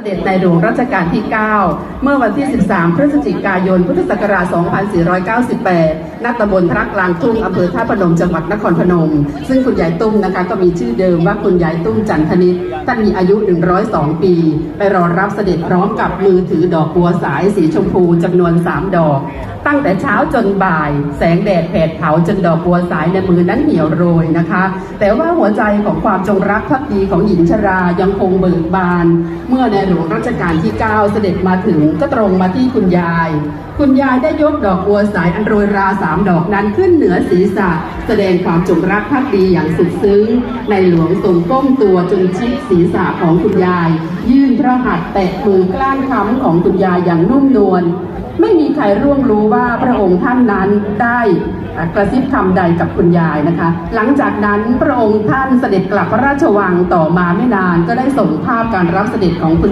เสด็จในหลวงรัชกาลที่ 9 เมื่อวันที่ 13 พฤศจิกายน พุทธศักราช 2498 ณ ตำบลพระกลางทุ่ง อำเภอท่าพนม จังหวัดนครพนม ซึ่งคุณยายตุ้มนะคะ ก็มีชื่อเดิมว่าคุณยายตุ้มจันทนิต ท่านมีอายุ 102 ปี ไปรอรับเสด็จพร้อมกับมือถือดอกบัวสายสีชมพูจำนวน 3 ดอก ตั้งแต่เช้าจนบ่าย แสงแดดแผดเผาจนดอกบัวสายในมือนั้นเหี่ยวโรยนะคะ แต่ว่าหัวใจของความจงรักภักดีของหญิงชรายังคงเบิกบาน เมื่อในหลวงรัชกาลที่ 9 เสด็จมาถึงก็ตรงมาที่คุณยาย คุณยายได้ยกดอกบัวสายอันโรยราสามดอกนั้นขึ้นเหนือศีรษะ แสดงความจงรักภักดีอย่างสุดซึ้ง ในหลวงทรงก้มตัวจนชิดศีรษะของคุณยาย ยื่นพระหัตถ์แตะมือกล้านค้ำของคุณยายอย่างนุ่มนวลไม่มีใครร่วงรู้ว่าพระองค์ท่านนั้นได้กระซิบคำใดกับคุณยายนะคะ หลังจากนั้นพระองค์ท่านเสด็จกลับพระราชวังต่อมาไม่นานก็ได้ส่งภาพการรับเสด็จของคุณ